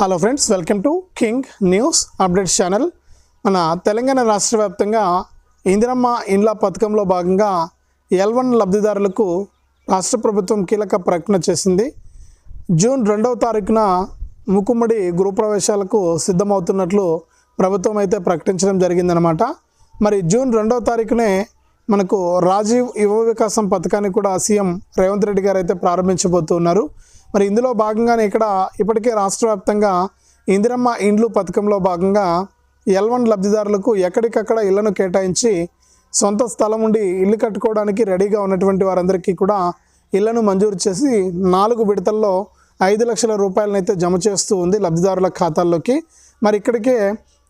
Hello friends welcome to king news updates channel మన తెలంగాణ రాష్ట్ర వ్యాప్తంగా ఇందిరమ్మ ఇండ్ల పథకంలో భాగంగా ఎల్ వన్ లబ్ధిదారులకు రాష్ట్ర ప్రభుత్వం కీలక ప్రకటన చేసింది. జూన్ రెండవ తారీఖున ముకుమ్మడి గృహప్రవేశాలకు సిద్ధమవుతున్నట్లు ప్రభుత్వం అయితే ప్రకటించడం జరిగిందనమాట మరి జూన్ రెండవ తారీఖునే మనకు రాజీవ్ యువ వికాసం పథకాన్ని కూడా సీఎం రేవంత్ రెడ్డి గారు అయితే ప్రారంభించబోతున్నారు. మరి ఇందులో భాగంగానే ఇక్కడ ఇప్పటికే రాష్ట్ర వ్యాప్తంగా ఇందిరమ్మ ఇండ్లు పథకంలో భాగంగా ఎల్ వన్ లబ్ధిదారులకు ఎక్కడికక్కడ ఇళ్ళను కేటాయించి సొంత స్థలం ఉండి ఇల్లు కట్టుకోవడానికి రెడీగా ఉన్నటువంటి వారందరికీ కూడా ఇళ్ళను మంజూరు చేసి నాలుగు విడతల్లో ఐదు లక్షల రూపాయలనైతే జమ చేస్తూ ఉంది లబ్ధిదారుల ఖాతాల్లోకి. మరి ఇక్కడికే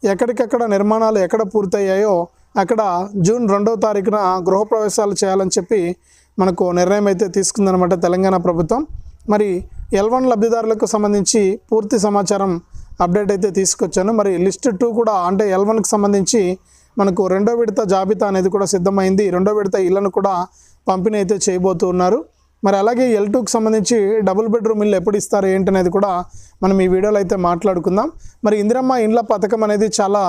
ఎక్కడికక్కడ నిర్మాణాలు ఎక్కడ పూర్తయ్యాయో అక్కడ జూన్ రెండవ తారీఖున గృహప్రవేశాలు చేయాలని చెప్పి మనకు నిర్ణయం అయితే తీసుకుందనమాట తెలంగాణ ప్రభుత్వం. మరి ఎల్ వన్ లబ్ధిదారులకు సంబంధించి పూర్తి సమాచారం అప్డేట్ అయితే తీసుకొచ్చాను. మరి లిస్ట్ టూ కూడా అంటే ఎల్ వన్కి సంబంధించి మనకు రెండో విడత జాబితా అనేది కూడా సిద్ధమైంది. రెండో విడత ఇళ్ళను కూడా పంపిణీ అయితే చేయబోతూ ఉన్నారు మరి అలాగే ఎల్ టూకి సంబంధించి డబుల్ బెడ్రూమ్ ఇల్లు ఎప్పుడు ఇస్తారు ఏంటనేది కూడా మనం ఈ వీడియోలో అయితే మాట్లాడుకుందాం. మరి ఇందిరమ్మ ఇండ్ల పథకం అనేది చాలా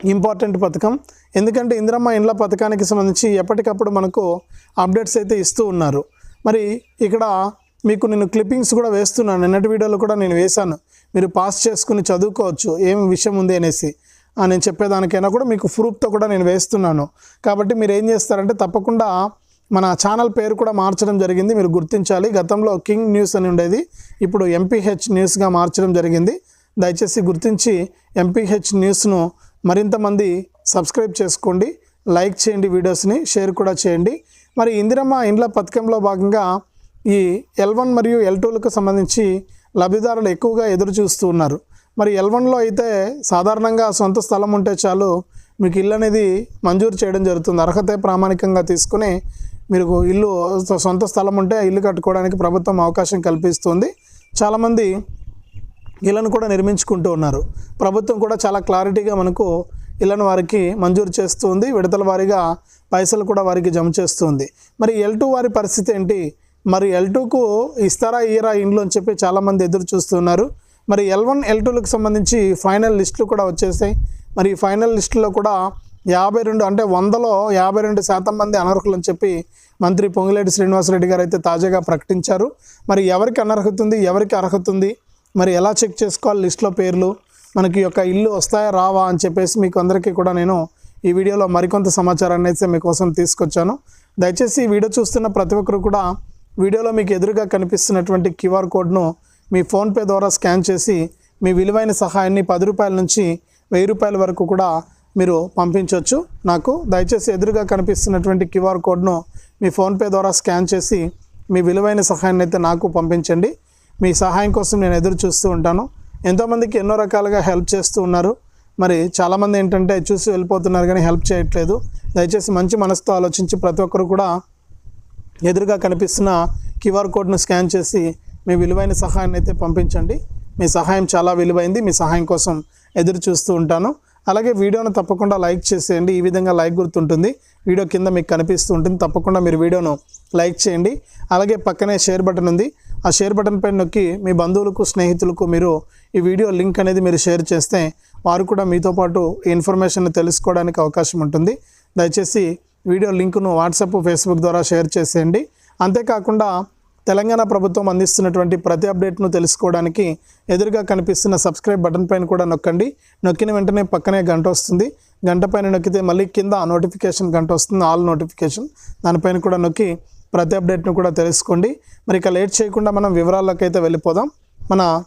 ఇంపార్టెంట్ పథకం. ఎందుకంటే ఇందిరమ్మ ఇండ్ల పథకానికి సంబంధించి ఎప్పటికప్పుడు మనకు అప్డేట్స్ అయితే ఇస్తూ ఉన్నారు. మరి ఇక్కడ మీకు నేను క్లిప్పింగ్స్ కూడా వేస్తున్నాను నిన్నటి వీడియోలో కూడా నేను వేశాను. మీరు పాస్ చేసుకుని చదువుకోవచ్చు. ఏం విషయం ఉంది అనేసి. నేను చెప్పేదానికైనా కూడా మీకు ప్రూఫ్తో కూడా నేను వేస్తున్నాను. కాబట్టి మీరు ఏం చేస్తారంటే తప్పకుండా మన ఛానల్ పేరు కూడా మార్చడం జరిగింది. మీరు గుర్తించాలి. గతంలో కింగ్ న్యూస్ అని ఉండేది. ఇప్పుడు ఎంపీహెచ్ న్యూస్గా మార్చడం జరిగింది. దయచేసి గుర్తించి ఎంపీహెచ్ న్యూస్ను మరింత మంది సబ్స్క్రైబ్ చేసుకోండి. లైక్ చేయండి వీడియోస్ని. షేర్ కూడా చేయండి. మరి ఇందిరమ్మ ఇండ్ల పథకంలో భాగంగా ఈ ఎల్ వన్ మరియు ఎల్ టూలకు సంబంధించి లబ్ధిదారులు ఎక్కువగా ఎదురు చూస్తూ ఉన్నారు. మరి ఎల్ వన్లో అయితే సాధారణంగా సొంత స్థలం ఉంటే చాలు మీకు ఇల్లు అనేది మంజూరు చేయడం జరుగుతుంది. అర్హతే ప్రామాణికంగా తీసుకుని మీరు ఇల్లు సొంత స్థలం ఉంటే ఇల్లు కట్టుకోవడానికి ప్రభుత్వం అవకాశం కల్పిస్తుంది. చాలామంది ఇళ్ళను కూడా నిర్మించుకుంటూ ఉన్నారు. ప్రభుత్వం కూడా చాలా క్లారిటీగా మనకు ఇళ్ళను వారికి మంజూరు చేస్తుంది. విడతల వారీగా పైసలు కూడా వారికి జమ చేస్తుంది. మరి ఎల్ టూ వారి పరిస్థితి ఏంటి? మరి ఎల్ టూకు ఇస్తారా ఇయరా ఇండ్లు అని చెప్పి చాలామంది ఎదురు చూస్తున్నారు. మరి ఎల్ వన్ ఎల్ టూలకు సంబంధించి ఫైనల్ లిస్టులు కూడా వచ్చేసాయి. మరి ఈ ఫైనల్ లిస్టులో కూడా యాభై రెండు అంటే వందలో యాభై రెండు శాతం మంది అనర్హులు అని చెప్పి మంత్రి పొంగిలేటి శ్రీనివాసరెడ్డి గారు అయితే తాజాగా ప్రకటించారు. మరి ఎవరికి అనర్హత ఉంది ఎవరికి అర్హత ఉంది మరి ఎలా చెక్ చేసుకోవాలి లిస్ట్లో పేర్లు మనకి యొక్క ఇల్లు వస్తాయా రావా అని చెప్పేసి మీకు అందరికీ కూడా నేను ఈ వీడియోలో మరికొంత సమాచారాన్ని అయితే మీకోసం తీసుకొచ్చాను. దయచేసి ఈ వీడియో చూస్తున్న ప్రతి ఒక్కరు కూడా వీడియోలో మీకు ఎదురుగా కనిపిస్తున్నటువంటి క్యూఆర్ కోడ్ను మీ ఫోన్పే ద్వారా స్కాన్ చేసి మీ విలువైన సహాయాన్ని పది రూపాయల నుంచి వెయ్యి రూపాయల వరకు కూడా మీరు పంపించవచ్చు నాకు దయచేసి ఎదురుగా కనిపిస్తున్నటువంటి క్యూఆర్ కోడ్ను మీ ఫోన్పే ద్వారా స్కాన్ చేసి మీ విలువైన సహాయాన్ని అయితే నాకు పంపించండి. మీ సహాయం కోసం నేను ఎదురు చూస్తూ ఉంటాను. ఎంతోమందికి ఎన్నో రకాలుగా హెల్ప్ చేస్తూ ఉన్నారు. మరి చాలామంది ఏంటంటే చూసి వెళ్ళిపోతున్నారు కానీ హెల్ప్ చేయట్లేదు. దయచేసి మంచి మనసుతో ఆలోచించి ప్రతి ఒక్కరు కూడా ఎదురుగా కనిపిస్తున్న క్యూఆర్ కోడ్ను స్కాన్ చేసి మీ విలువైన సహాయాన్ని అయితే పంపించండి. మీ సహాయం చాలా విలువైంది. మీ సహాయం కోసం ఎదురు చూస్తూ ఉంటాను. అలాగే వీడియోను తప్పకుండా లైక్ చేసేయండి. ఈ విధంగా లైక్ గుర్తుంటుంది. వీడియో కింద మీకు కనిపిస్తూ ఉంటుంది. తప్పకుండా మీరు వీడియోను లైక్ చేయండి. అలాగే పక్కనే షేర్ బటన్ ఉంది. ఆ షేర్ బటన్ పైన నొక్కి మీ బంధువులకు స్నేహితులకు మీరు ఈ వీడియో లింక్ అనేది మీరు షేర్ చేస్తే వారు కూడా మీతో పాటు ఈ ఇన్ఫర్మేషన్ తెలుసుకోవడానికి అవకాశం ఉంటుంది. దయచేసి వీడియో లింకును వాట్సాప్ ఫేస్బుక్ ద్వారా షేర్ చేసేయండి. అంతేకాకుండా తెలంగాణ ప్రభుత్వం అందిస్తున్నటువంటి ప్రతి అప్డేట్ను తెలుసుకోవడానికి ఎదురుగా కనిపిస్తున్న సబ్స్క్రైబ్ బటన్ పైన కూడా నొక్కండి. నొక్కిన వెంటనే పక్కనే గంట వస్తుంది. గంట పైన నొక్కితే మళ్ళీ కింద నోటిఫికేషన్ గంట వస్తుంది ఆల్ నోటిఫికేషన్. దానిపైన కూడా నొక్కి ప్రతి అప్డేట్ను కూడా తెలుసుకోండి. మరి ఇక లేట్ చేయకుండా మనం వివరాల్లోకి అయితే వెళ్ళిపోదాం. మన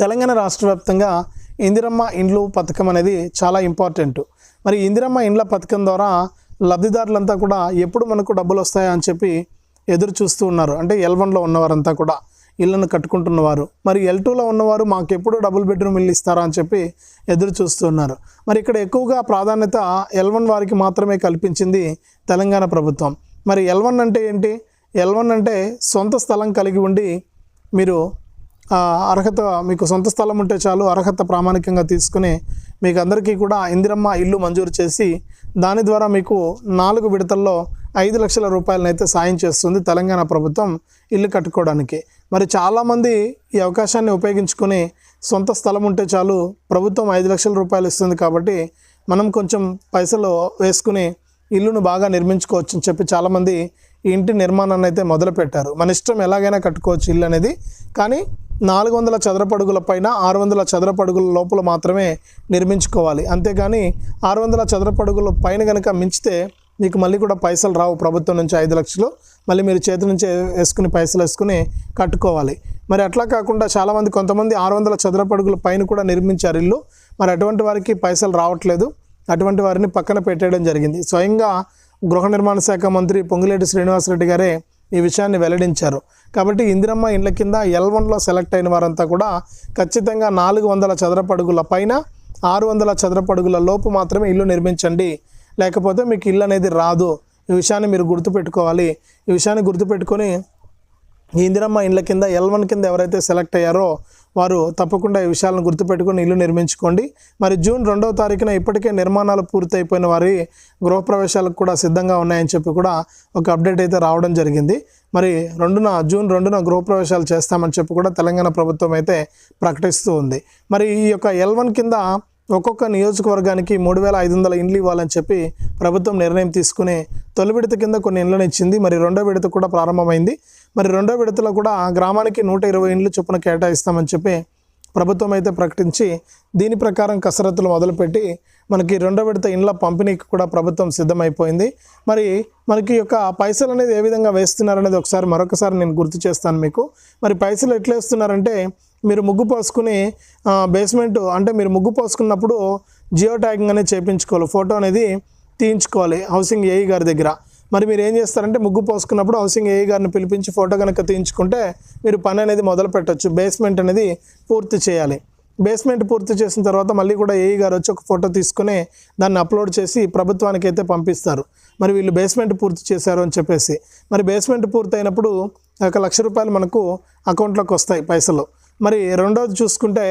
తెలంగాణ రాష్ట్ర వ్యాప్తంగా ఇందిరమ్మ ఇండ్లు పథకం అనేది చాలా ఇంపార్టెంట్. మరి ఇందిరమ్మ ఇండ్ల పథకం ద్వారా లబ్ధిదారులంతా కూడా ఎప్పుడు మనకు డబ్బులు వస్తాయా అని చెప్పి ఎదురు చూస్తూ ఉన్నారు. అంటే ఎల్ వన్లో ఉన్నవారంతా కూడా ఇళ్ళను కట్టుకుంటున్నవారు మరి ఎల్ టూలో ఉన్నవారు మాకు ఎప్పుడు డబుల్ బెడ్రూమ్ ఇల్లు ఇస్తారా అని చెప్పి ఎదురు చూస్తున్నారు మరి ఇక్కడ ఎక్కువగా ప్రాధాన్యత ఎల్ వన్ వారికి మాత్రమే కల్పించింది తెలంగాణ ప్రభుత్వం. మరి ఎల్ వన్ అంటే ఏంటి? ఎల్ వన్ అంటే సొంత స్థలం కలిగి ఉండి మీరు అర్హత మీకు సొంత స్థలం ఉంటే చాలు అర్హత ప్రామాణికంగా తీసుకుని మీకు అందరికీ కూడా ఇందిరమ్మ ఇల్లు మంజూరు చేసి దాని ద్వారా మీకు నాలుగు విడతల్లో ఐదు లక్షల రూపాయలనైతే సాయం చేస్తుంది తెలంగాణ ప్రభుత్వం ఇల్లు కట్టుకోవడానికి. మరి చాలామంది ఈ అవకాశాన్ని ఉపయోగించుకొని సొంత స్థలం ఉంటే చాలు ప్రభుత్వం ఐదు లక్షల రూపాయలు ఇస్తుంది కాబట్టి మనం కొంచెం పైసలు వేసుకుని ఇల్లును బాగా నిర్మించుకోవచ్చు అని చెప్పి చాలామంది ఈ ఇంటి నిర్మాణాన్ని అయితే మొదలుపెట్టారు. మన ఇష్టం ఎలాగైనా కట్టుకోవచ్చు ఇల్లు అనేది. కానీ నాలుగు వందల చదరపడుగుల పైన ఆరు వందల చదరపడుగుల లోపల మాత్రమే నిర్మించుకోవాలి. అంతేగాని ఆరు వందల చదరపడుగుల పైన కనుక మించితే మీకు మళ్ళీ కూడా పైసలు రావు ప్రభుత్వం నుంచి ఐదు లక్షలు. మళ్ళీ మీరు చేతి నుంచి వేసుకుని పైసలు వేసుకుని కట్టుకోవాలి. మరి అట్లా కాకుండా చాలామంది కొంతమంది ఆరు వందల చదరపడుగుల పైన కూడా నిర్మించారు ఇల్లు. మరి అటువంటి వారికి పైసలు రావట్లేదు. అటువంటి వారిని పక్కన పెట్టేయడం జరిగింది. స్వయంగా గృహ నిర్మాణ శాఖ మంత్రి పొంగిలేటి శ్రీనివాసరెడ్డి గారే ఈ విషయాన్ని వెల్లడించారు. కాబట్టి ఇందిరమ్మ ఇండ్ల కింద ఎల్ వన్లో సెలెక్ట్ అయిన వారంతా కూడా ఖచ్చితంగా నాలుగు వందల చదరపడుగుల పైన ఆరు వందల చదరపడుగుల లోపు మాత్రమే ఇల్లు నిర్మించండి. లేకపోతే మీకు ఇల్లు అనేది రాదు. ఈ విషయాన్ని మీరు గుర్తుపెట్టుకోవాలి. ఈ విషయాన్ని గుర్తుపెట్టుకొని ఈ ఇందిరమ్మ ఇండ్ల కింద ఎల్ వన్ కింద ఎవరైతే సెలెక్ట్ అయ్యారో వారు తప్పకుండా ఈ విషయాలను గుర్తుపెట్టుకొని ఇల్లు నిర్మించుకోండి. మరి జూన్ రెండవ తారీఖున ఇప్పటికే నిర్మాణాలు పూర్తయిపోయిన వారి గృహప్రవేశాలకు కూడా సిద్ధంగా ఉన్నాయని చెప్పి కూడా ఒక అప్డేట్ అయితే రావడం జరిగింది. మరి రెండున జూన్ రెండున గృహప్రవేశాలు చేస్తామని చెప్పి కూడా తెలంగాణ ప్రభుత్వం అయితే ప్రకటిస్తూ ఉంది. మరి ఈ యొక్క ఎల్ వన్ కింద ఒక్కొక్క నియోజకవర్గానికి మూడు వేల ఐదు వందల ఇండ్లు ఇవ్వాలని చెప్పి ప్రభుత్వం నిర్ణయం తీసుకుని తొలి విడత కింద కొన్ని ఇండ్లను ఇచ్చింది. మరి రెండో విడత కూడా ప్రారంభమైంది. మరి రెండో విడతలో కూడా గ్రామానికి నూట ఇరవై ఇండ్లు చొప్పున కేటాయిస్తామని చెప్పి ప్రభుత్వం అయితే ప్రకటించి దీని ప్రకారం కసరత్తులు మొదలుపెట్టి మనకి రెండో విడత ఇండ్ల పంపిణీకి కూడా ప్రభుత్వం సిద్ధమైపోయింది. మరి మనకి యొక్క పైసలు అనేది ఏ విధంగా వేస్తున్నారనేది ఒకసారి మరొకసారి నేను గుర్తు చేస్తాను మీకు. మరి పైసలు ఎట్లా వేస్తున్నారంటే మీరు ముగ్గు పోసుకుని బేస్మెంటు బేస్మెంట్ అంటే మీరు ముగ్గు పోసుకున్నప్పుడు జియో ట్యాగింగ్ అనేది చేయించుకోవాలి ఫోటో అనేది తీయించుకోవాలి హౌసింగ్ ఏఈ గారి దగ్గర. మరి మీరు ఏం చేస్తారంటే ముగ్గు పోసుకున్నప్పుడు హౌసింగ్ ఏఈ గారిని పిలిపించి ఫోటో కనుక తీయించుకుంటే మీరు పని అనేది మొదలు పెట్టచ్చు. బేస్మెంట్ అనేది పూర్తి చేయాలి. బేస్మెంట్ పూర్తి చేసిన తర్వాత మళ్ళీ కూడా ఏఈ గారు వచ్చి ఒక ఫోటో తీసుకుని దాన్ని అప్లోడ్ చేసి ప్రభుత్వానికి అయితే పంపిస్తారు. మరి వీళ్ళు బేస్మెంట్ పూర్తి చేశారు అని చెప్పేసి. మరి బేస్మెంట్ పూర్తయినప్పుడు ఒక లక్ష రూపాయలు మనకు అకౌంట్లోకి వస్తాయి పైసలు. మరి రెండోది చూసుకుంటే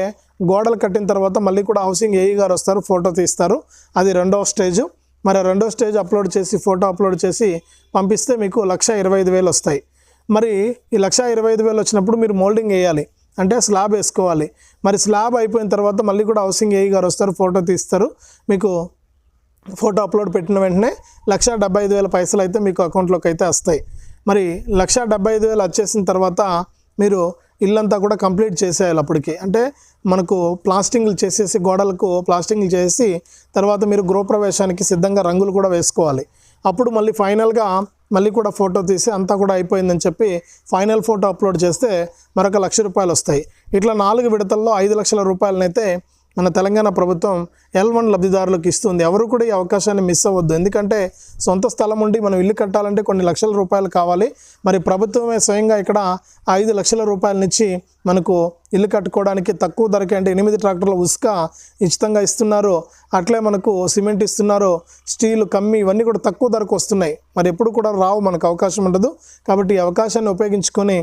గోడలు కట్టిన తర్వాత మళ్ళీ కూడా హౌసింగ్ ఏఈ గారు వస్తారు ఫోటో తీస్తారు. అది రెండవ స్టేజ్. మరి రెండో స్టేజ్ అప్లోడ్ చేసి ఫోటో అప్లోడ్ చేసి పంపిస్తే మీకు లక్ష ఇరవై ఐదు వేలు వస్తాయి. మరి ఈ లక్ష ఇరవై ఐదు వేలు వచ్చినప్పుడు మీరు మోల్డింగ్ వేయాలి. అంటే స్లాబ్ వేసుకోవాలి. మరి స్లాబ్ అయిపోయిన తర్వాత మళ్ళీ కూడా హౌసింగ్ ఏఈ గారు వస్తారు ఫోటో తీస్తారు. మీకు ఫోటో అప్లోడ్ పెట్టిన వెంటనే లక్ష డెబ్బై ఐదు వేల పైసలు అయితే మీకు అకౌంట్లోకి అయితే వస్తాయి. మరి లక్ష డెబ్బై ఐదు వేలు వచ్చేసిన తర్వాత మీరు ఇల్లంతా కూడా కంప్లీట్ చేసేయాలి అప్పటికి. అంటే మనకు ప్లాస్టింగ్లు చేసేసి గోడలకు ప్లాస్టింగ్లు చేసి తర్వాత మీరు గృహప్రవేశానికి సిద్ధంగా రంగులు కూడా వేసుకోవాలి. అప్పుడు మళ్ళీ ఫైనల్గా మళ్ళీ కూడా ఫోటో తీసి అంతా కూడా అయిపోయిందని చెప్పి ఫైనల్ ఫోటో అప్లోడ్ చేస్తే మరొక లక్ష రూపాయలు వస్తాయి. ఇట్లా నాలుగు విడతల్లో ఐదు లక్షల రూపాయలనైతే మన తెలంగాణ ప్రభుత్వం ఎల్ వన్ లబ్ధిదారులకు ఇస్తుంది. ఎవరు కూడా ఈ అవకాశాన్ని మిస్ అవ్వద్దు. ఎందుకంటే సొంత స్థలం ఉండి మనం ఇల్లు కట్టాలంటే కొన్ని లక్షల రూపాయలు కావాలి. మరి ప్రభుత్వమే స్వయంగా ఇక్కడ ఐదు లక్షల రూపాయలనిచ్చి మనకు ఇల్లు కట్టుకోవడానికి తక్కువ ధరకే అంటే ఎనిమిది ట్రాక్టర్ల ఉసుక ఉచితంగా ఇస్తున్నారు. అట్లే మనకు సిమెంట్ ఇస్తున్నారు. స్టీల్ కమ్మి ఇవన్నీ కూడా తక్కువ ధరకు వస్తున్నాయి. మరి ఎప్పుడు కూడా రావు మనకు అవకాశం ఉండదు. కాబట్టి ఈ అవకాశాన్ని ఉపయోగించుకొని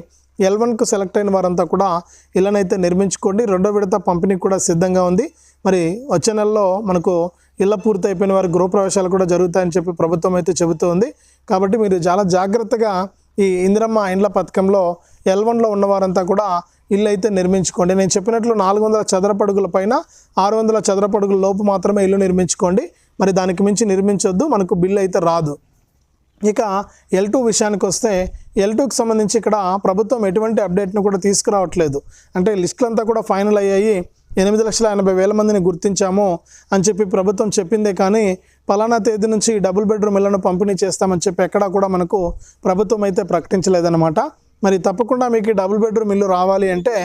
ఎల్ వన్కు సెలెక్ట్ అయిన వారంతా కూడా ఇళ్ళనైతే నిర్మించుకోండి. రెండో విడత పంపిణీ కూడా సిద్ధంగా ఉంది. మరి వచ్చే నెలలో మనకు ఇళ్ళ పూర్తి అయిపోయిన వారి గృహప్రవేశాలు కూడా జరుగుతాయని చెప్పి ప్రభుత్వం అయితే చెబుతోంది కాబట్టి మీరు చాలా జాగ్రత్తగా ఈ ఇందిరమ్మ ఇండ్ల పథకంలో ఎల్ వన్లో ఉన్నవారంతా కూడా ఇల్లు అయితే నిర్మించుకోండి. నేను చెప్పినట్లు నాలుగు వందల చదరపడుగుల పైన ఆరు వందల చదరపడుగుల లోపు మాత్రమే ఇల్లు నిర్మించుకోండి. మరి దానికి మించి నిర్మించొద్దు. మనకు బిల్లు అయితే రాదు. ఇక ఎల్ టూ విషయానికి వస్తే ఎల్ టూకి సంబంధించి ఇక్కడ ప్రభుత్వం ఎటువంటి అప్డేట్ను కూడా తీసుకురావట్లేదు. అంటే లిస్టులు అంతా కూడా ఫైనల్ అయ్యాయి. ఎనిమిది లక్షల ఎనభై వేల మందిని గుర్తించాము అని చెప్పి ప్రభుత్వం చెప్పిందే కానీ పలానా తేదీ నుంచి డబుల్ బెడ్రూమ్ ఇళ్ళను పంపిణీ చేస్తామని చెప్పి ఎక్కడా కూడా మనకు ప్రభుత్వం అయితే ప్రకటించలేదన్నమాట. మరి తప్పకుండా మీకు డబుల్ బెడ్రూమ్ ఇల్లు రావాలి అంటే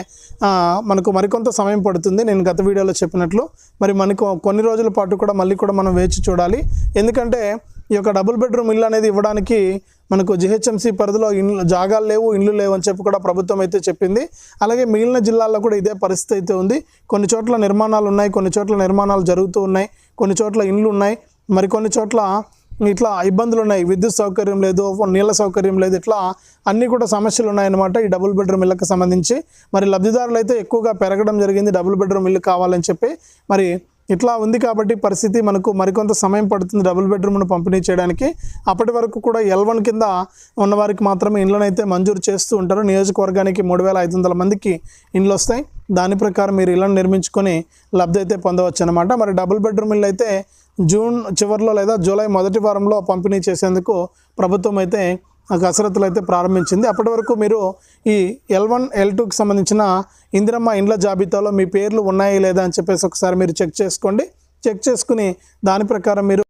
మనకు మరికొంత సమయం పడుతుంది. నేను గత వీడియోలో చెప్పినట్లు. మరి మనకు కొన్ని రోజుల పాటు కూడా మళ్ళీ కూడా మనం వేచి చూడాలి. ఎందుకంటే ఈ యొక్క డబుల్ బెడ్రూమ్ ఇల్లు అనేది ఇవ్వడానికి మనకు జిహెచ్ఎంసీ పరిధిలో ఇండ్లు జాగాలు లేవు ఇండ్లు లేవు అని చెప్పి కూడా ప్రభుత్వం అయితే చెప్పింది. అలాగే మిగిలిన జిల్లాల్లో కూడా ఇదే పరిస్థితి అయితే ఉంది. కొన్ని చోట్ల నిర్మాణాలు ఉన్నాయి కొన్ని చోట్ల నిర్మాణాలు జరుగుతూ ఉన్నాయి కొన్ని చోట్ల ఇండ్లు ఉన్నాయి. మరి కొన్ని చోట్ల ఇట్లా ఇబ్బందులు ఉన్నాయి. విద్యుత్ సౌకర్యం లేదు నీళ్ళ సౌకర్యం లేదు ఇట్లా అన్నీ కూడా సమస్యలు ఉన్నాయన్నమాట ఈ డబుల్ బెడ్రూమ్ ఇళ్ళకి సంబంధించి. మరి లబ్ధిదారులు అయితే ఎక్కువగా పెరగడం జరిగింది డబుల్ బెడ్రూమ్ ఇల్లు కావాలని చెప్పి. మరి ఇట్లా ఉంది కాబట్టి పరిస్థితి మనకు మరికొంత సమయం పడుతుంది డబుల్ బెడ్రూమ్ను పంపిణీ చేయడానికి. అప్పటి వరకు కూడా ఎల్ వన్ కింద ఉన్నవారికి మాత్రమే ఇండ్లనైతే మంజూరు చేస్తూ ఉంటారు. నియోజకవర్గానికి మూడు వేల ఐదు వందల మందికి ఇండ్లు వస్తాయి. దాని ప్రకారం మీరు ఇళ్ళను నిర్మించుకొని లబ్ధి అయితే పొందవచ్చు అనమాట మరి డబుల్ బెడ్రూమ్ ఇల్లు అయితే జూన్ చివరిలో లేదా జూలై మొదటి వారంలో పంపిణీ చేసేందుకు ప్రభుత్వం అయితే కసరత్తులు అయితే ప్రారంభించింది. అప్పటి వరకు మీరు ఈ ఎల్ వన్ ఎల్ టూకి సంబంధించిన ఇందిరమ్మ ఇండ్ల జాబితాలో మీ పేర్లు ఉన్నాయా లేదా అని చెప్పేసి ఒకసారి మీరు చెక్ చేసుకోండి. చెక్ చేసుకుని దాని ప్రకారం మీరు